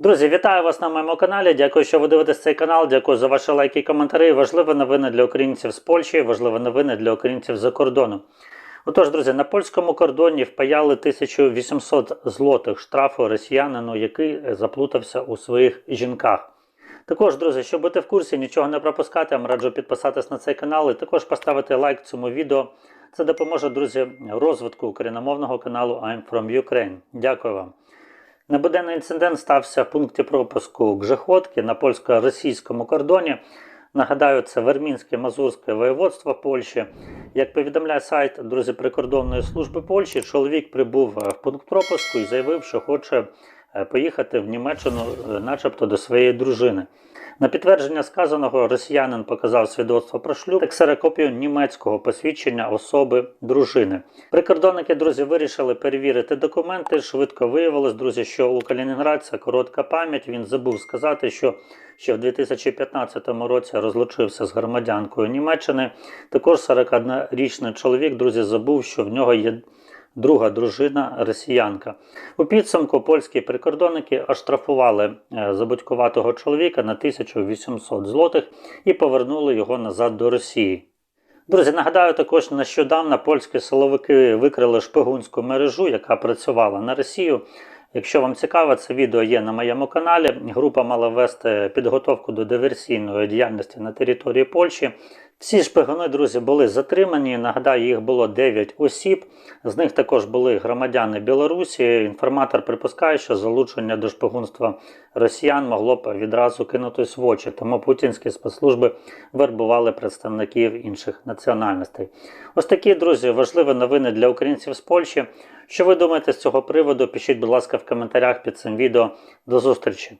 Друзі, вітаю вас на моєму каналі. Дякую, що ви дивитесь цей канал. Дякую за ваші лайки і коментарі. Важливі новини для українців з Польщі, важливі новини для українців за кордону. Отож, друзі, на польському кордоні впаяли 1800 злотих штрафу росіянину, який заплутався у своїх жінках. Також, друзі, щоб бути в курсі, нічого не пропускати, я вам раджу підписатись на цей канал і також поставити лайк цьому відео. Це допоможе, друзі, розвитку україномовного каналу I'm from Ukraine. Дякую вам. Небуденний інцидент стався в пункті пропуску Гжеходки на польсько-російському кордоні. Нагадаю, це Вермінське Мазурське воєводство Польщі. Як повідомляє сайт друзі прикордонної служби Польщі, чоловік прибув в пункт пропуску і заявив, що хоче е, поїхати в Німеччину, е, начебто до своєї дружини. На підтвердження сказаного росіянин показав свідоцтво про шлюб та ксерокопію німецького посвідчення особи дружини. Прикордонники, друзі, вирішили перевірити документи. Швидко виявилось, друзі, що у Калінінградця коротка пам'ять. Він забув сказати, що ще в 2015 році розлучився з громадянкою Німеччини. Також 41-річний чоловік, друзі, забув, що в нього є друга дружина росіянка. У підсумку польські прикордонники оштрафували е, забудькуватого чоловіка на 1800 злотих і повернули його назад до Росії. Друзі, нагадаю, також нещодавно польські силовики викрили шпигунську мережу, яка працювала на Росію. Якщо вам цікаво, це відео є на моєму каналі. Група мала вести підготовку до диверсійної діяльності на території Польщі. Всі шпигуни, друзі, були затримані. Нагадаю, їх було 9 осіб. З них також були громадяни Білорусі. Інформатор припускає, що залучення до шпигунства росіян могло б відразу кинутись в очі. Тому путінські спецслужби вербували представників інших національностей. Ось такі, друзі, важливі новини для українців з Польщі. Що ви думаєте з цього приводу? Пишіть, будь ласка, в коментарях під цим відео. До зустрічі!